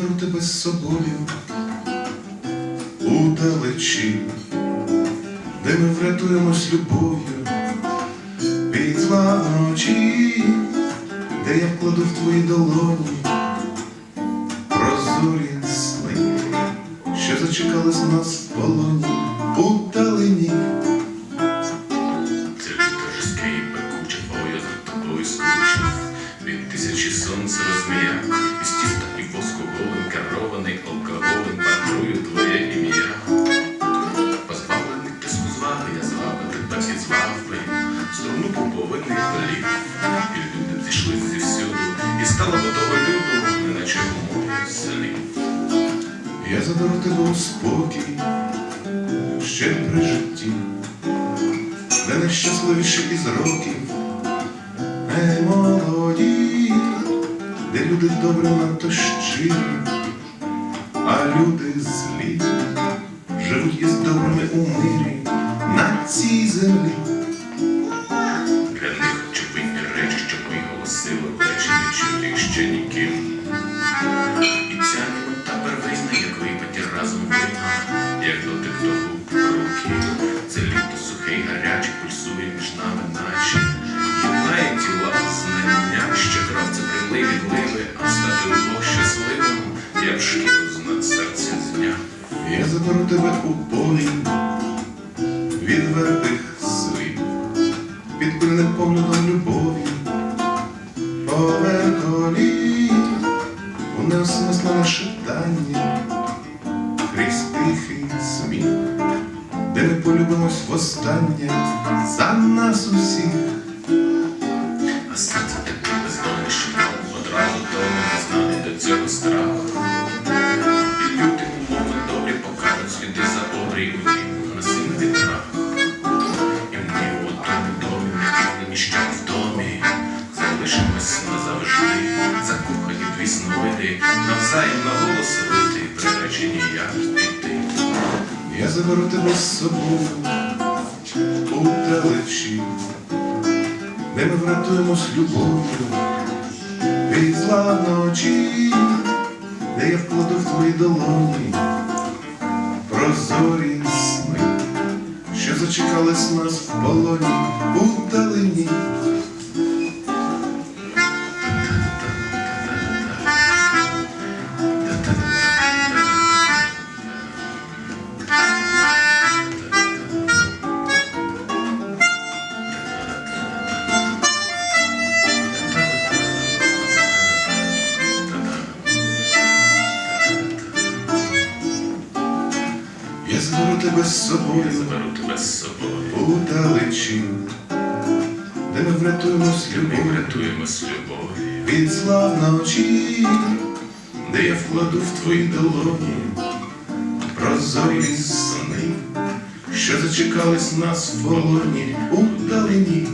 заберу тебе з собою у далечі, де ми врятуємось любов'ю від зла вночі, де я вкладу в твої долоні прозорі сни, що зачекались нас в полоні у далині. Це літо жорстке і пекуче, бо я за тобою. Від тисячі сонць розмія, голим, керований алкоголем, патрую твоє ім'я. Позбавлений тиску зваги, я звав би тебе і звав би. Струну пуповинних полів, і люди зійшли зівсюду, і стало до того люду, неначе у морі селі. Я заберу тебе у спокій, ще при житті, де найщасливіші із років, не молоді, де люди добре надто щирі, а люди злі живуть із добрими у мирі на цій землі. Для них очевидні речі, що мої голоси лечі не чути ще ніким. І ця німота первинна, як випаті разом вина, як дотик до губ руки. Це літо сухе й гаряче пульсує між нами, наче Я заберу тебе у полі від вербих світ, під поглядом любові, поверх колі, у неосмислене шептання, крізь тихий сміх, де ми полюбимось востаннє за нас усіх. А серце таке бездонне, що одразу тому не знати до цього страху. Навзаєм на голос вити, приречені як піти. Я заберу тебе з собою у далечі, де ми врятуємось любов'ю? Від зла вночі, де я вкладу в твої долоні прозорі сни, що зачекались нас в полоні тебе з Я собою заберу тебе з собою. у де ми врятуємось Ми врятуємось любов'ю. від зла вночі, де я вкладу в твої долоні прозорі сни, що зачекались нас в полоні у далині.